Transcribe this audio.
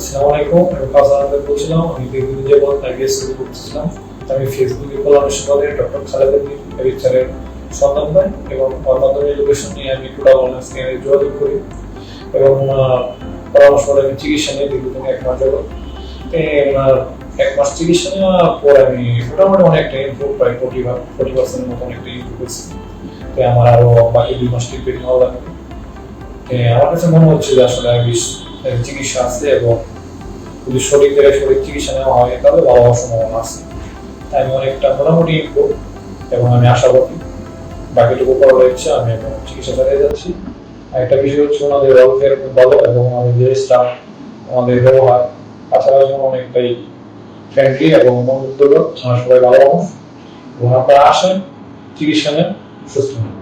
আসসালামু আমি আহমেদ বলছিলাম, আমি দীর্ঘদিন যাবৎ আইবিএস শুরু করতেছিলাম। আমি ফেসবুকে পরামর্শ করে ডক্টর খালেদ লেকচারের সন্ধান পাই এবং মাধ্যমে লোকেশন নিয়ে আমি টোটাল অনলাইন স্ক্যানে যোগাযোগ করি এবং পরামর্শ করে আমি চিকিৎসা নিয়ে দীর্ঘদিন এক মাস যাবৎ। এক মাস চিকিৎসা নেওয়ার পর আমি মোটামুটি অনেকটা ইমপ্রুভ প্রায় ফোর্টি ফোর্টি পার্সেন্ট মতো অনেকটা ইমপ্রুভ হয়েছে। তো আমার আরও বাকি দুই মাস ট্রিটমেন্ট নেওয়া লাগবে। আমার কাছে মনে হচ্ছে যে আসলে এর চিকিৎসা আছে এবং যদি সঠিক সঠিক চিকিৎসা নেওয়া হয়, তাহলে ভালো হওয়ার সম্ভাবনা আছে। তাই আমি অনেকটা মোটামুটি ইমপ্রুভ এবং আমি আশাবাদী। বাকিটুকু করা রয়েছে আমি এখন চিকিৎসা চালিয়ে যাচ্ছি। আর একটা বিষয় হচ্ছে ওনাদের ওয়েলফেয়ার ভালো এবং আমাদের স্টাফ আমাদের ব্যবহার তাছাড়া যেমন অনেকটাই ফ্রেন্ডলি এবং মনোমুগ্ধকর আমরা সবাই ভালো মানুষ। এবং আপনারা আসেন, চিকিৎসা নেন, সুস্থ হন।